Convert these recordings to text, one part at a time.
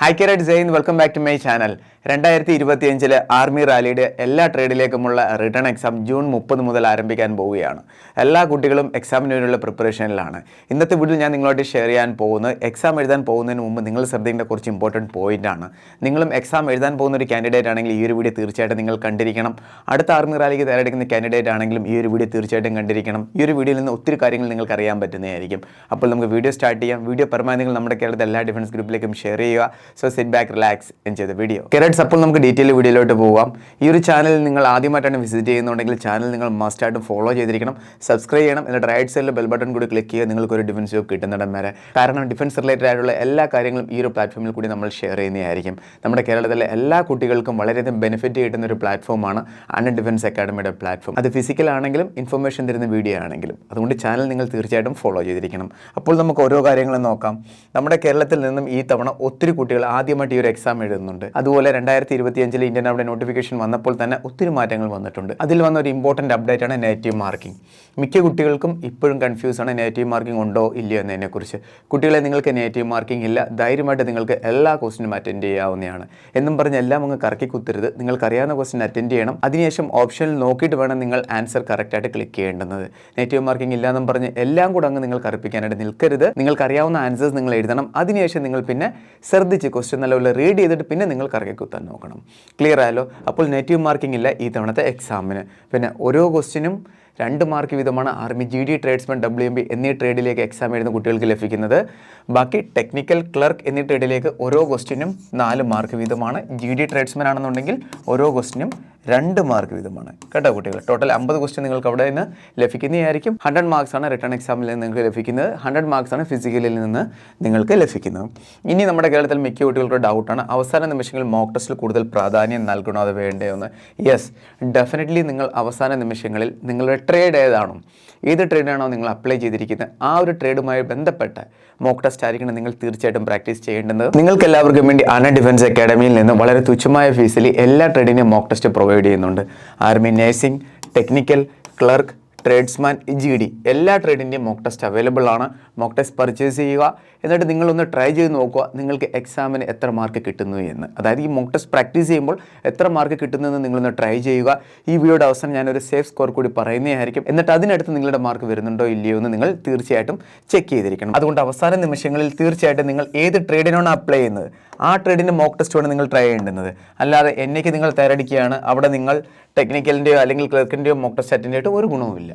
Hi carrot Jain welcome back to my channel രണ്ടായിരത്തി ഇരുപത്തിയഞ്ചിൽ army റാലിയുടെ എല്ലാ ട്രേഡിലേക്കുമുള്ള റിട്ടേൺ എക്സാം ജൂൺ മുപ്പത് മുതൽ ആരംഭിക്കാൻ പോവുകയാണ്. എല്ലാ കുട്ടികളും എക്സാമിന് വേണ്ടിയുള്ള പ്രിപ്പറേഷനിലാണ് ഇന്നത്തെ വീഡിയോ ഞാൻ നിങ്ങളോട് ഷെയർ ചെയ്യാൻ പോകുന്നത് എക്സാം എഴുതാൻ പോകുന്നതിന് മുമ്പ് നിങ്ങൾ ശ്രദ്ധിക്കേണ്ട കുറച്ച് ഇമ്പോർട്ടന്റ് പോയിന്റ് ആണ്. നിങ്ങളും എക്സാം എഴുതാൻ പോകുന്ന ഒരു കാൻഡിഡേറ്റ് ആണെങ്കിൽ ഈ ഒരു വീഡിയോ തീർച്ചയായിട്ടും നിങ്ങൾ കണ്ടിരിക്കണം. അടുത്ത ആർമി റാലിക്ക് തയ്യാറെടുക്കുന്ന കാൻഡിഡേറ്റ് ആണെങ്കിലും ഈ ഒരു വീഡിയോ തീർച്ചയായിട്ടും കണ്ടിരിക്കണം. ഈ ഒരു വീഡിയോയിൽ നിന്ന് ഒത്തിരി കാര്യങ്ങൾ നിങ്ങൾക്ക് അറിയാൻ പറ്റുന്നതായിരിക്കും. അപ്പോൾ നമുക്ക് വീഡിയോ സ്റ്റാർട്ട് ചെയ്യാം. വീഡിയോ പരമാവധി നിങ്ങൾ നമ്മുടെ കേരളത്തിലെ എല്ലാ ഡിഫൻസ് ഗ്രൂപ്പിലേക്കും ഷെയർ ചെയ്യുക. So sit back relax enjoy the video carrots അപ്പോൾ നമുക്ക് ഡീറ്റെയിൽ വീഡിയോയിലോട്ട് പോകാം ഈ ഒരു ചാനൽ നിങ്ങൾ ആദ്യമായിട്ടാണ് വിസിറ്റ് ചെയ്യുന്നുണ്ടെങ്കിൽ ചാനൽ നിങ്ങൾ മസ്റ്റായിട്ടും ഫോളോ ചെയ്തിരിക്കണം. സബ്സ്ക്രൈബ് ചെയ്യണം. എന്നിട്ട് റൈറ്റ് സൈഡിൽ ബെൽ ബട്ടൺ കൂടി ക്ലിക്ക് ചെയ്യുക. നിങ്ങൾക്ക് ഒരു ഡിഫൻസ് ജോബ് കിട്ടുന്നിടം വരെ. കാരണം ഡിഫൻസ് റിലേറ്റഡ് ആയിട്ടുള്ള എല്ലാ കാര്യങ്ങളും ഈ ഒരു പ്ലാറ്റ്ഫോമിൽ കൂടി നമ്മൾ ഷെയർ ചെയ്യുന്നതായിരിക്കും. നമ്മുടെ കേരളത്തിലെ എല്ലാ കുട്ടികൾക്കും വളരെയധികം ബെനിഫിറ്റ് കിട്ടുന്ന ഒരു പ്ലാറ്റ്ഫോമാണ് അണ്ണൻ ഡിഫൻസ് അക്കാഡമിയുടെ പ്ലാറ്റ്ഫോം അത് ഫിസിക്കൽ ആണെങ്കിലും ഇൻഫർമേഷൻ തരുന്ന വീഡിയോ ആണെങ്കിലും. അതുകൊണ്ട് ചാനൽ നിങ്ങൾ തീർച്ചയായിട്ടും ഫോളോ ചെയ്തിരിക്കണം. അപ്പോൾ നമുക്ക് ഓരോ കാര്യങ്ങളും നോക്കാം. നമ്മുടെ കേരളത്തിൽ നിന്നും ഈ തവണ ഒത്തിരി കുട്ടികൾ ആദ്യമായിട്ട് ഈ ഒരു എക്സാം എഴുതുന്നുണ്ട്. അതുപോലെ രണ്ടായിരത്തി ഇരുപത്തിയഞ്ചിൽ ഇന്ത്യൻ അവിടെ നോട്ടിഫിക്കേഷൻ വന്നപ്പോൾ തന്നെ ഒത്തിരി മാറ്റങ്ങൾ വന്നിട്ടുണ്ട്. അതിൽ വന്ന ഒരു ഇമ്പോർട്ടന്റ് അപ്ഡേറ്റ് ആണ് നെഗറ്റീവ് മാർക്കിംഗ് മിക്ക കുട്ടികൾക്കും ഇപ്പോഴും കൺഫ്യൂസ് ആണ് നെഗറ്റീവ് മാർക്കിംഗ് ഉണ്ടോ ഇല്ലയോ എന്നതിനെക്കുറിച്ച്. കുട്ടികളെ നിങ്ങൾക്ക് നെഗറ്റീവ് മാർക്കിംഗ് ഇല്ല ധൈര്യമായിട്ട് നിങ്ങൾക്ക് എല്ലാ ക്വസ്റ്റിനും അറ്റൻഡ് ചെയ്യാവുന്നതാണ്. എന്നും പറഞ്ഞ് എല്ലാം അങ്ങ് കറക്കി കുത്തരുത്. നിങ്ങൾക്ക് അറിയാവുന്ന ക്വസ്റ്റ്യൻ അറ്റൻഡ് ചെയ്യണം. അതിനുശേഷം ഓപ്ഷനിൽ നോക്കിയിട്ട് വേണം നിങ്ങൾ ആൻസർ കറക്റ്റായിട്ട് ക്ലിക്ക് ചെയ്യേണ്ടുന്നത് നെഗറ്റീവ് മാർക്കിംഗ് ഇല്ലാന്നും പറഞ്ഞ് എല്ലാം കൂടെ അങ്ങ് നിങ്ങൾ കറുപ്പിക്കാനായിട്ട് നിൽക്കരുത്. നിങ്ങൾക്ക് അറിയാവുന്ന ആൻസേഴ്സ് നിങ്ങൾ എഴുതണം. അതിനുശേഷം നിങ്ങൾ പിന്നെ ശ്രദ്ധിച്ച് ക്വസ്റ്റ്യൻ നല്ലപോലെ റീഡ് ചെയ്തിട്ട് പിന്നെ നിങ്ങൾ കറക്കി കുത്താൻ നോക്കണം. ക്ലിയർ ആയല്ലോ? അപ്പോൾ നെഗറ്റീവ് മാർക്കിംഗ് ഇല്ല ഈ തവണത്തെ എക്സാമിന് പിന്നെ ഓരോ ക്വസ്റ്റ്യനും രണ്ട് മാർക്ക് വീതമാണ് army G D tradesman W M B എന്നീ ട്രേഡിലേക്ക് എക്സാം എഴുതുന്ന കുട്ടികൾക്ക് ലഭിക്കുന്നത്. ബാക്കി ടെക്നിക്കൽ ക്ലർക്ക് എന്നീ ട്രേഡിലേക്ക് ഓരോ ക്വസ്റ്റിനും നാല് മാർക്ക് വീതമാണ്. ജി ഡി ട്രേഡ്സ്മാൻ ആണെന്നുണ്ടെങ്കിൽ ഓരോ ക്വസ്റ്റിനും രണ്ട് മാർക്ക് വീതമാണ്. കേട്ടോ കുട്ടികൾ ടോട്ടൽ അമ്പത് ക്വസ്റ്റ്യൻ നിങ്ങൾക്ക് അവിടെ നിന്ന് ലഭിക്കുന്നതായിരിക്കും. ഹൺഡ്രഡ് മാർക്സ് ആണ് റിട്ടേൺ എക്സാമിൽ നിന്ന് നിങ്ങൾക്ക് ലഭിക്കുന്നത്. ഹൺഡ്രഡ് മാർക്സ് ആണ് ഫിസിക്കലിൽ നിന്ന് നിങ്ങൾക്ക് ലഭിക്കുന്നത്. ഇനി നമ്മുടെ കേരളത്തിൽ മിക്ക കുട്ടികൾക്ക് ഡൗട്ടാണ് അവസാന നിമിഷങ്ങളിൽ മോക്ക് ടെസ്റ്റിൽ കൂടുതൽ പ്രാധാന്യം നൽകണോ അത് വേണ്ടതെന്ന് യെസ് ഡെഫിനറ്റ്ലി നിങ്ങൾ അവസാന നിമിഷങ്ങളിൽ നിങ്ങളുടെ ട്രേഡ് ഏതാണോ ഏത് ട്രേഡാണോ നിങ്ങൾ അപ്ലൈ ചെയ്തിരിക്കുന്നത് ആ ഒരു ട്രേഡുമായി ബന്ധപ്പെട്ട മോക്ക് ടെസ്റ്റ് ആയിരിക്കണം നിങ്ങൾ തീർച്ചയായിട്ടും പ്രാക്ടീസ് ചെയ്യേണ്ടത്. നിങ്ങൾക്ക് എല്ലാവർക്കും വേണ്ടി അന ഡിഫൻസ് അക്കാഡമിയിൽ നിന്ന് വളരെ തുച്ഛമായ ഫീസിൽ എല്ലാ ട്രേഡിനെയും മോക്ക് ടെസ്റ്റ് പ്രൊവൈഡ് ചെയ്യുന്നുണ്ട്. Army nursing technical clerk tradesman G D എല്ലാ ട്രേഡിന്റെയും മോക്ക് ടെസ്റ്റ് അവൈലബിൾ ആണ്. മോക്ക് ടെസ്റ്റ് പർച്ചേസ് ചെയ്യുക. എന്നിട്ട് നിങ്ങളൊന്ന് ട്രൈ ചെയ്ത് നോക്കുക നിങ്ങൾക്ക് എക്സാമിന് എത്ര മാർക്ക് കിട്ടുന്നു എന്ന്. അതായത് ഈ മോക്ക് ടെസ്റ്റ് പ്രാക്ടീസ് ചെയ്യുമ്പോൾ എത്ര മാർക്ക് കിട്ടുന്നു എന്ന് നിങ്ങളൊന്ന് ട്രൈ ചെയ്യുക. ഈ വീഡിയോയുടെ അവസാനം ഞാനൊരു സേഫ് സ്കോർ കൂടി പറയുന്നതായിരിക്കും. എന്നിട്ട് അതിനടുത്ത് നിങ്ങളുടെ മാർക്ക് വരുന്നുണ്ടോ ഇല്ലയോ എന്ന് നിങ്ങൾ തീർച്ചയായിട്ടും ചെക്ക് ചെയ്തിരിക്കണം. അതുകൊണ്ട് അവസാന നിമിഷങ്ങളിൽ തീർച്ചയായിട്ടും നിങ്ങൾ ഏത് ട്രേഡിനാണ് അപ്ലൈ ചെയ്യുന്നത്? ആ ട്രേഡിന്റെ മോക്ക് ടെസ്റ്റുമാണ് നിങ്ങൾ ട്രൈ ചെയ്യേണ്ടുന്നത്. അല്ലാതെ എന്നേക്ക് നിങ്ങൾ തയ്യാറടിക്കുകയാണ് അവിടെ നിങ്ങൾ ടെക്നിക്കലിന്റെയോ അല്ലെങ്കിൽ ക്ലർക്കിന്റെയോ മോക്ക് ടെസ്റ്റ് അറ്റൻഡ് ചെയ്തിട്ട് ഒരു ഗുണവുമില്ല.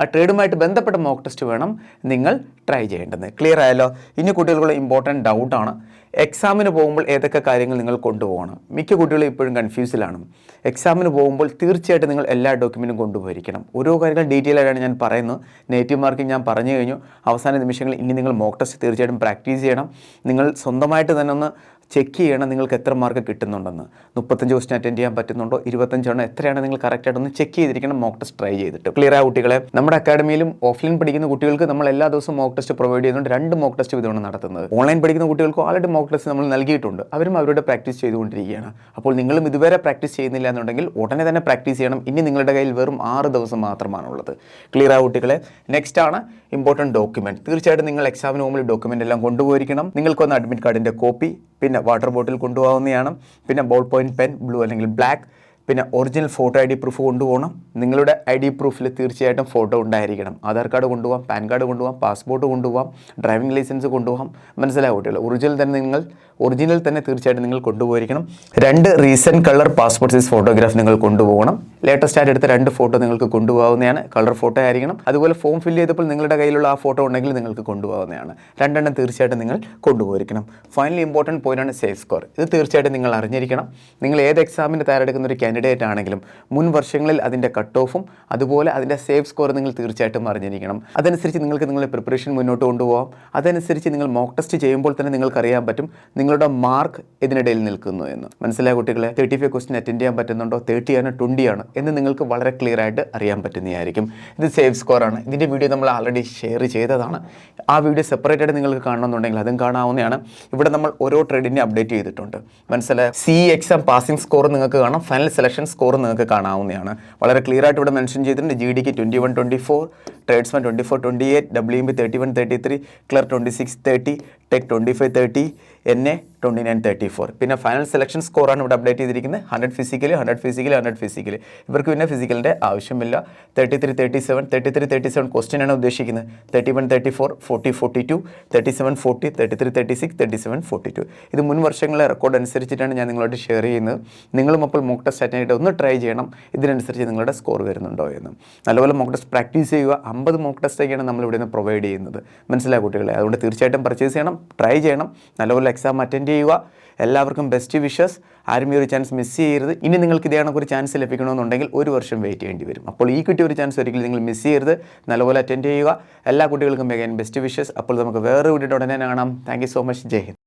ആ ട്രേഡുമായിട്ട് ബന്ധപ്പെട്ട മോക്ക് ടെസ്റ്റ് വേണം നിങ്ങൾ ട്രൈ ചെയ്യേണ്ടത്. ക്ലിയർ ആയല്ലോ? ഇനി കുട്ടികൾക്കുള്ള ഇമ്പോർട്ടന്റ് ഡൗട്ടാണ് എക്സാമിന് പോകുമ്പോൾ ഏതൊക്കെ കാര്യങ്ങൾ നിങ്ങൾ കൊണ്ടുപോകണം? മിക്ക കുട്ടികളും ഇപ്പോഴും കൺഫ്യൂസിലാണ് എക്സാമിന് പോകുമ്പോൾ തീർച്ചയായിട്ടും നിങ്ങൾ എല്ലാ ഡോക്യുമെന്റും കൊണ്ടുപോയിരിക്കണം. ഓരോ കാര്യങ്ങളും ഡീറ്റെയിൽ ആയിട്ടാണ് ഞാൻ പറയുന്നത്. നേറ്റീവ് മാർക്കിംഗ് ഞാൻ പറഞ്ഞു കഴിഞ്ഞു. അവസാന നിമിഷങ്ങളിൽ ഇനി നിങ്ങൾ മോക്ക് ടെസ്റ്റ് തീർച്ചയായിട്ടും പ്രാക്ടീസ് ചെയ്യണം. നിങ്ങൾ സ്വന്തമായിട്ട് തന്നെ ഒന്ന് ചെക്ക് ചെയ്യണം നിങ്ങൾക്ക് എത്ര മാർക്ക് കിട്ടുന്നുണ്ടെന്ന്. മുപ്പത്തഞ്ച് ക്വസ്റ്റൻ അറ്റൻഡ് ചെയ്യാൻ പറ്റുന്നുണ്ടോ? ഇരുപത്തഞ്ചെണ്ണം എത്രയാണ് നിങ്ങൾ കറക്റ്റായിട്ട് ഒന്ന് ചെക്ക് ചെയ്തിരിക്കണം മോക്ക് ടെസ്റ്റ് ട്രൈ ചെയ്തിട്ട്. ക്ലിയർ ആയ കുട്ടികളെ? നമ്മുടെ അക്കാഡമിയിലും ഓഫ്ലൈൻ പഠിക്കുന്ന കുട്ടികൾക്ക് നമ്മൾ എല്ലാ ദിവസവും മോക്ക് ടെസ്റ്റ് പ്രൊവൈഡ് ചെയ്യുന്നുണ്ട്. രണ്ട് മോക്ക് ടെസ്റ്റ് വിധമാണ് നടത്തുന്നത്. ഓൺലൈൻ പഠിക്കുന്ന കുട്ടികൾക്ക് ഓൾറെഡി ടെസ്റ്റ് നമ്മൾ നൽകിയിട്ടുണ്ട് അവരും അവരുടെ പ്രാക്ടീസ് ചെയ്തുകൊണ്ടിരിക്കുകയാണ്. അപ്പോൾ നിങ്ങളും ഇതുവരെ പ്രാക്ടീസ് ചെയ്യുന്നില്ല എന്നുണ്ടെങ്കിൽ ഉടനെ തന്നെ പ്രാക്ടീസ് ചെയ്യണം. ഇനി നിങ്ങളുടെ കയ്യിൽ വെറും ആറ് ദിവസം മാത്രമാണുള്ളത്. ക്ലിയർ ആ കുട്ടികളെ? നെക്സ്റ്റ് ആണ് ഇമ്പോർട്ടന്റ് ഡോക്യുമെന്റ് തീർച്ചയായിട്ടും നിങ്ങൾ എക്സാമിന് മുമ്പിൽ ഡോക്യുമെന്റ് എല്ലാം കൊണ്ടുപോയിരിക്കണം. നിങ്ങൾക്കൊന്ന് അഡ്മിറ്റ് കാർഡിന്റെ കോപ്പി പിന്നെ വാട്ടർ ബോട്ടിൽ കൊണ്ടുപോകുന്നതാണ് പിന്നെ ബോൾ പോയിന്റ് പെൻ ബ്ലൂ അല്ലെങ്കിൽ ബ്ലാക്ക് പിന്നെ original photo I D proof കൊണ്ടുപോകണം. നിങ്ങളുടെ ഐ ഡി പ്രൂഫിൽ തീർച്ചയായിട്ടും ഫോട്ടോ ഉണ്ടായിരിക്കണം. ആധാർ കാർഡ് കൊണ്ടുപോകാം പാൻ കാർഡ് കൊണ്ടുപോകാം പാസ്പോർട്ട് കൊണ്ടുപോകാം ഡ്രൈവിംഗ് ലൈസൻസ് കൊണ്ടുപോകാം. മനസ്സിലായ കുട്ടികൾ ഒറിജിനൽ തന്നെ നിങ്ങൾ ഒറിജിനൽ തന്നെ തീർച്ചയായിട്ടും നിങ്ങൾ കൊണ്ടുപോയിരിക്കണം. രണ്ട് recent colour passport size photograph നിങ്ങൾ കൊണ്ടുപോകണം. ലേറ്റസ്റ്റ് ആയിട്ട് എടുത്ത രണ്ട് ഫോട്ടോ നിങ്ങൾക്ക് കൊണ്ടുപോകാവുന്നതാണ്. കളർ ഫോട്ടോ ആയിരിക്കണം. അതുപോലെ ഫോം ഫില്ല് ചെയ്തപ്പോൾ നിങ്ങളുടെ കയ്യിലുള്ള ആ ഫോട്ടോ ഉണ്ടെങ്കിൽ നിങ്ങൾക്ക് കൊണ്ടുപോകാവുന്നതാണ്. രണ്ടെണ്ണം തീർച്ചയായിട്ടും നിങ്ങൾ കൊണ്ടുപോയിരിക്കണം. ഫൈനലി ഇമ്പോർട്ടന്റ് പോയിന്റാണ് സേഫ് സ്കോർ ഇത് തീർച്ചയായിട്ടും നിങ്ങൾ അറിഞ്ഞിരിക്കണം. നിങ്ങൾ ഏത് എക്സാമിന് തയ്യാറെടുക്കുന്ന ഒരു കാൻഡിഡേറ്റ് ആണെങ്കിലും മുൻ വർഷങ്ങളിൽ അതിന്റെ കട്ട് ഓഫും അതുപോലെ അതിന്റെ സേഫ് സ്കോർ നിങ്ങൾ തീർച്ചയായിട്ടും അറിഞ്ഞിരിക്കണം. അതനുസരിച്ച് നിങ്ങൾക്ക് നിങ്ങളുടെ പ്രിപ്പറേഷൻ മുന്നോട്ട് കൊണ്ടുപോകാം. അതനുസരിച്ച് നിങ്ങൾ മോക്ക് ടെസ്റ്റ് ചെയ്യുമ്പോൾ തന്നെ നിങ്ങൾക്ക് അറിയാൻ പറ്റും നിങ്ങളുടെ മാർക്ക് ഇതിനിടയിൽ നിൽക്കുന്നു എന്ന്. മനസ്സിലായ കുട്ടികളെ? തേർട്ടി ഫൈവ് ക്വസ്റ്റിൻ അറ്റൻഡ് ചെയ്യാൻ പറ്റുന്നുണ്ടോ? തേർട്ടി ആണ് ട്വന്റി ആണ് എന്ന് നിങ്ങൾക്ക് വളരെ ക്ലിയർ ആയിട്ട് അറിയാൻ പറ്റുന്നതായിരിക്കും. ഇത് സേഫ് സ്കോർ ആണ്. ഇതിന്റെ വീഡിയോ നമ്മൾ ആൾറെഡി ഷെയർ ചെയ്തതാണ്. ആ വീഡിയോ സെപ്പറേറ്റ് ആയിട്ട് നിങ്ങൾക്ക് കാണണമെന്നുണ്ടെങ്കിൽ അതും കാണാവുന്നതാണ്. ഇവിടെ നമ്മൾ ഓരോ ട്രേഡിനെ അപ്ഡേറ്റ് ചെയ്തിട്ടുണ്ട്. മനസ്സിലായ? സി എക്സാം പാസിംഗ് സ്കോർ നിങ്ങൾക്ക് കാണാം. ഫൈനൽ സെലക്ഷൻ സ്കോർ നിങ്ങൾക്ക് കാണാവുന്നതാണ്. വളരെ ക്ലിയർ ആയിട്ട് ഇവിടെ മെൻഷൻ ചെയ്തിട്ടുണ്ട്. ജി ഡിക്ക് twenty one twenty four tradesman twenty four twenty eight W M B thirty one thirty three clerk twenty six thirty tech twenty five thirty N A twenty nine thirty four പിന്നെ final selection സ്കോറാണ് ഇവിടെ update ചെയ്തിരിക്കുന്നത്. Hundred physically hundred physically hundred physically ഇവർക്ക് പിന്നെ ഫിസിക്കലിന്റെ ആവശ്യമില്ല. Thirty three thirty seven thirty three thirty seven question ആണ് ഉദ്ദേശിക്കുന്നത്. Thirty one thirty four forty forty two thirty seven forty thirty three thirty six thirty seven forty two ഇത് മുൻ വർഷങ്ങളെ record അനുസരിച്ചിട്ടാണ് ഞാൻ നിങ്ങളോട് ഷെയർ ചെയ്യുന്നത്. നിങ്ങളും അപ്പോൾ മോക്ക് ടെസ്റ്റ് അറ്റൻഡ് ഒന്ന് ട്രൈ ചെയ്യണം. ഇതിനനുസരിച്ച് നിങ്ങളുടെ സ്കോർ വരുന്നുണ്ടോ എന്ന്. നല്ലപോലെ മോക്ക് ടെസ്റ്റ് പ്രാക്ടീസ് ചെയ്യുക. അമ്പത് മോക്ക് ടെസ്റ്റൊക്കെയാണ് നമ്മൾ ഇവിടെ നിന്ന് പ്രൊവൈഡ് ചെയ്യുന്നത്. മനസ്സിലായ കുട്ടികളെ? അതുകൊണ്ട് തീർച്ചയായിട്ടും പർച്ചേസ് ചെയ്യണം ട്രൈ ചെയ്യണം. നല്ലപോലെ എക്സാം അറ്റൻഡ് ചെയ്യുക. എല്ലാവർക്കും ബെസ്റ്റ് വിഷസ് ആരും ഈ ഒരു ചാൻസ് മിസ് ചെയ്യരുത്. ഇനി നിങ്ങൾക്ക് ഇതേ കണക്ക് ഒരു ചാൻസ് ലഭിക്കണമെന്നുണ്ടെങ്കിൽ ഒരു വർഷം വെയിറ്റ് ചെയ്യേണ്ടി വരും. അപ്പോൾ ഈ കിട്ടിയ ഒരു ചാൻസ് ഒരിക്കലും നിങ്ങൾ മിസ് ചെയ്യരുത്. നല്ലപോലെ അറ്റൻഡ് ചെയ്യുക. എല്ലാ കുട്ടികൾക്കും വേഗം ബെസ്റ്റ് വിഷസ് അപ്പോൾ നമുക്ക് വേറെ വീഡിയോ ഉടനെ കാണാം. Thank so much Jai Hind.